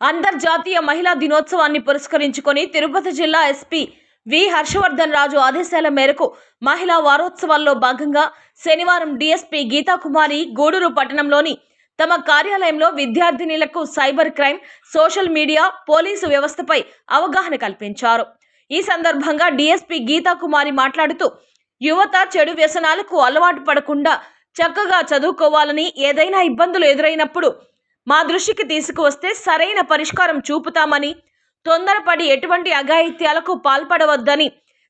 అంతర్జాతీయ మహిళా దినోత్సవాన్ని పురస్కరించుకొని తిరుపతి జిల్లా ఎస్పీ వి హర్షవర్ధన్ రాజు ఆదేశాల మేరకు మహిళా వారోత్సవాల్లో భాగంగా శనివారం డీఎస్పీ గీతాకుమారి గూడూరు పట్టణంలోని తమ కార్యాలయంలో విద్యార్థినిలకు cyber crime social media police వ్యవస్థపై అవగాహన కల్పించారు. ఈ సందర్భంగా డీఎస్పీ గీతాకుమారి మాట్లాడుతూ యువత చెడు వ్యసనాలకు అలవాటు పడకుండా చక్కగా చదువుకోవాలని ఏదైనా ఇబ్బందులు ఎదురైనప్పుడు మా దృష్టికి తీసుకువస్తే సరైన పరిష్కారం చూపుతామని తొందరపడి ఎటువంటి అఘాయిత్యాలకు పాల్పడవద్దని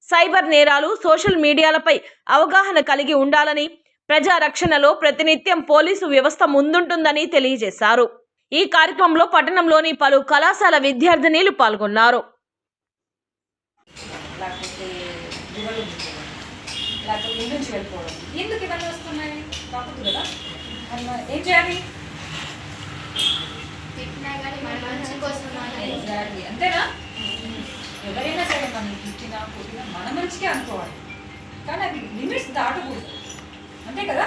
సైబర్ నేరాలు సోషల్ మీడియాలపై అవగాహన కలిగి ఉండాలని ప్రజా రక్షణలో ప్రతినిత్యం పోలీసు వ్యవస్థ ముందుంటుందని తెలియజేశారు. ఈ కార్యక్రమంలో పట్టణంలోని పలు కళాశాల విద్యార్థినీలు పాల్గొన్నారు. ఏం చేయాలి లేకపోతే ఇంటి నుంచి వెళ్ళిపోవడం ఎందుకు ఇవన్నీ వస్తున్నాయి కాకపోతే కదా అన్న ఏం చేయాలి తిట్టినా కానీ మన మంచి కోసం మాత్రమే. Exactly. అంతేనా? ఎవరైనా సరే మనం తిట్టినా కొట్టినా మన మంచికే అనుకోవాలి. కానీ అది లిమిట్స్ దాటకూడదు. అంతే కదా?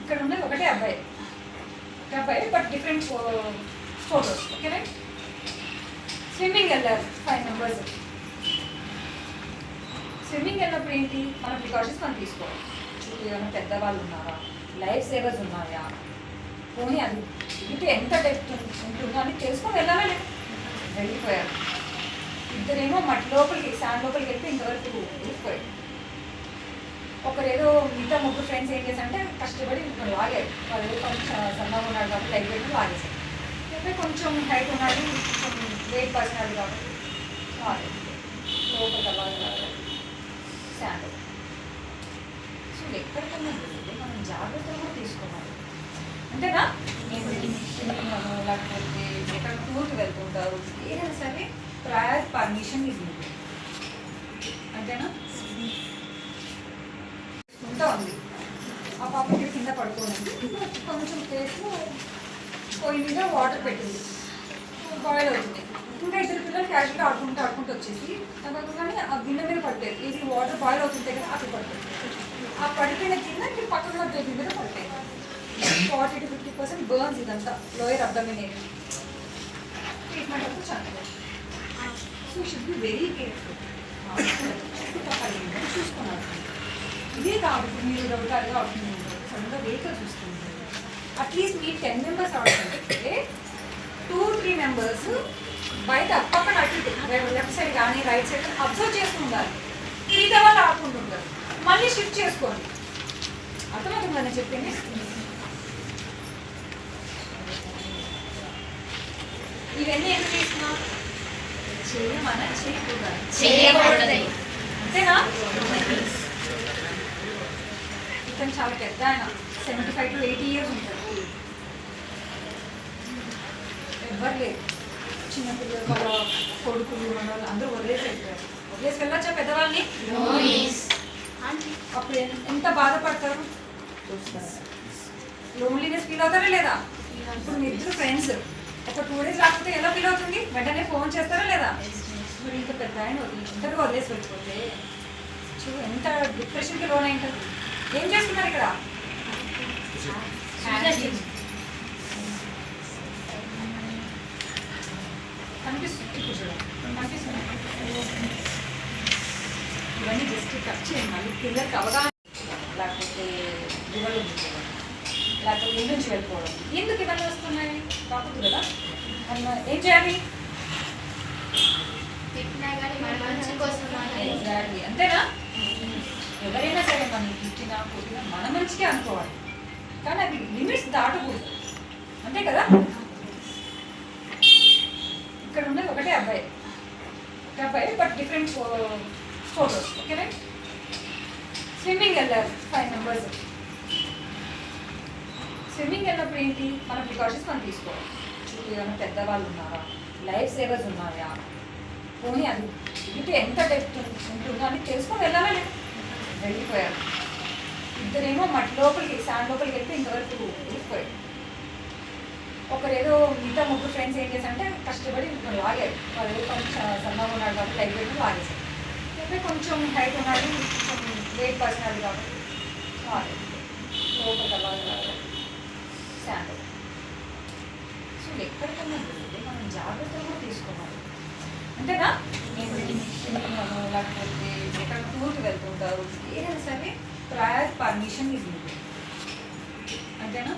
ఇక్కడ ఉన్నది ఒకటే అబ్బాయి. ఒక అబ్బాయి బట్ డిఫరెంట్ ఫోటోస్ ఓకేనా? స్విమ్మింగ్ వెళ్ళారు ఫైవ్ మెంబర్స్ స్విమ్మింగ్ వెళ్ళినప్పుడు ఏంటి? మన ప్రికాషన్స్ మనం తీసుకోవాలి. ఏమైనా పెద్దవాళ్ళు ఉన్నారా? లైఫ్ సేవర్స్ ఉన్నాయా? పోనీ అది ఇది ఎంత డెప్త్ ఉంటుందో అని తెలుసుకొని వెళ్ళాలా లేదా వెళ్ళిపోయారు ఇద్దరేమో మట్టి లోపలికి శాండ్ లోపలికి వెళ్తే ఇంతవరకు వెళ్ళిపోయారు ఒకరేదో మిగతా ముగ్గురు ఫ్రెండ్స్ ఏం చేశారంటే కష్టపడి లాగారు. వాళ్ళు కొంచెం సన్నగా ఉన్నాడు కాబట్టి లైట్ పెట్టి లాగేశారు. అయితే కొంచెం హైట్ ఉన్నాడు కొంచెం వెయిట్ పర్సనల్ కాబట్టి లాగారు. లోపలికి అలాగే శాండ్ సో ఎక్కడికన్నా మనం జాగ్రత్తలు కూడా తీసుకోవాలి. అంతేనా? లేకపోతే ఎక్కడ టూర్కి వెళ్తుంటారు ఏదైనా సరే ప్రయర్ పర్మిషన్ ఇది అంతేనా? ఉంటా ఉంది. ఆ పాపకి కింద పడుకోనండి కొంచెం ప్లేస్లో పొయ్యి మీద వాటర్ పెట్టింది. బాయిల్ అవుతుంది. ఇంకా ఇద్దరు పిల్లలు క్యాషువల్గా ఆడుకుంటూ ఆడుకుంటూ వచ్చేసి కానీ ఆ గిన్నె మీద పడతాయి. ఇది వాటర్ బాయిల్ అవుతుంటే కదా అక్కడ పడుతుంది ఆ పడిపోయిన గిన్నె పక్కన ఉన్న పడతాయి. Forty to fifty percent burns ఇదంతా. లోయర్ అబ్డమిన్ ఏరియా ట్రీట్మెంట్ అప్పుడు చనిపోతుంది so should be very careful చూసుకున్నారు. ఇదే కాబట్టి మీరు రౌటాలుగా అవుతుంది సడన్గా వెహికల్ చూస్తుంటారు అట్లీస్ట్ మీ టెన్ మెంబర్స్ ఆడుతుంటే టూ త్రీ మెంబర్స్ బయట పక్కన అటు లెఫ్ట్ సైడ్ కానీ రైట్ సైడ్ అబ్జర్వ్ చేస్తూ ఉండాలి. మిగతా వాళ్ళు ఆడుకుంటుంటారు మళ్ళీ షిఫ్ట్ చేసుకోండి. అర్థమవుతుందా నేను చెప్పింది? ఇవన్నీ ఎందుకు తీసుకున్నా చేయమన చేయకూడదు. అంతేనా? ఇతను చాలా పెద్ద ఆయన. Seventy five to eighty years ఉంటారు ఎవ్వరు లేదు చిన్నపిల్లలు వాళ్ళ కొడుకులు మనవాళ్ళు అందరూ వదిలేసి వెళ్ళిపోయారు వదిలేసి వెళ్ళొచ్చా పెద్దవాళ్ళని. అప్పుడు ఎంత బాధపడతారు? లోన్లీనెస్ ఫీల్ అవుతారా లేదా? ఇప్పుడు మీ ఇద్దరు ఫ్రెండ్స్ ఒక టూ డేస్ రాకపోతే ఎలా ఫీల్ అవుతుంది? వెంటనే ఫోన్ చేస్తారా లేదా? మరి ఇంత పెద్ద ఆయన ఇంతగా వదిలేసి వెళ్ళిపోతే చూ ఎంత డిప్రెషన్కి లోన్ అయింటారు ఏం చేస్తున్నారు ఇక్కడ? కనిపిస్తుంది ఇప్పుడు చూడండి. కనిపిస్తుంది. ఇవన్నీ జస్ట్ కట్ చేయండి మళ్ళీ పిల్లలకి అవగాహన లేకపోతే దివలు లేకపోతే ఇల్లు నుంచి వెళ్ళిపోవడం. ఎందుకు ఇవన్నీ వస్తున్నాయి? కాకపోతే కదా? అన్న ఏం చేయాలి. అంతేనా? ఎవరైనా సరే మనం తిట్టినా కొట్టినా మన మంచికే అనుకోవాలి. కానీ అది లిమిట్స్ దాటకూడదు. అంతే కదా? ఇక్కడ ఉన్నది ఒకటే అబ్బాయి. ఒక అబ్బాయి బట్ డిఫరెంట్ ఫోటోస్ ఓకేనా స్విమ్మింగ్ వెళ్ళారు ఫైవ్ మెంబర్స్ స్విమ్మింగ్ వెళ్ళినప్పుడు ఏంటి? మన ప్రికాషన్స్ మనం తీసుకోవాలి. చుట్టూ ఏమైనా పెద్దవాళ్ళు ఉన్నారా? లైఫ్ సేవర్స్ ఉన్నాయా? పోనీ అది దిగితే ఎంత డెప్త్ ఉంటుందో అని తెలుసుకొని వెళ్ళాలా లేదా వెళ్ళిపోయారు ఇద్దరేమో మట్టి లోపలికి శాండ్ లోపలికి వెళ్తే ఇంతవరకు వెళ్ళిపోయారు ఒకరేదో మిగతా ముగ్గురు ఫ్రెండ్స్ ఏం చేశారంటే కష్టపడి లాగారు. వాళ్ళు కొంచెం సన్నగా ఉన్నాడు కాబట్టి లైట్ పెట్టి లాగేశారు. లేకపోతే కొంచెం హైట్ ఉన్నాడు కొంచెం వెయిట్ పర్సనల్ కాబట్టి లాగారు. లోపలికి అలాగే సో ఎక్కడికైనా వెళ్తే మనం జాగ్రత్తలు కూడా తీసుకోవాలి. అంతేనా? సినిమాను లేకపోతే ఎక్కడ టూర్కి వెళ్తుంటారు ఏదైనా సరే ప్రయర్ పర్మిషన్ ఇవ్వండి. అంతేనా?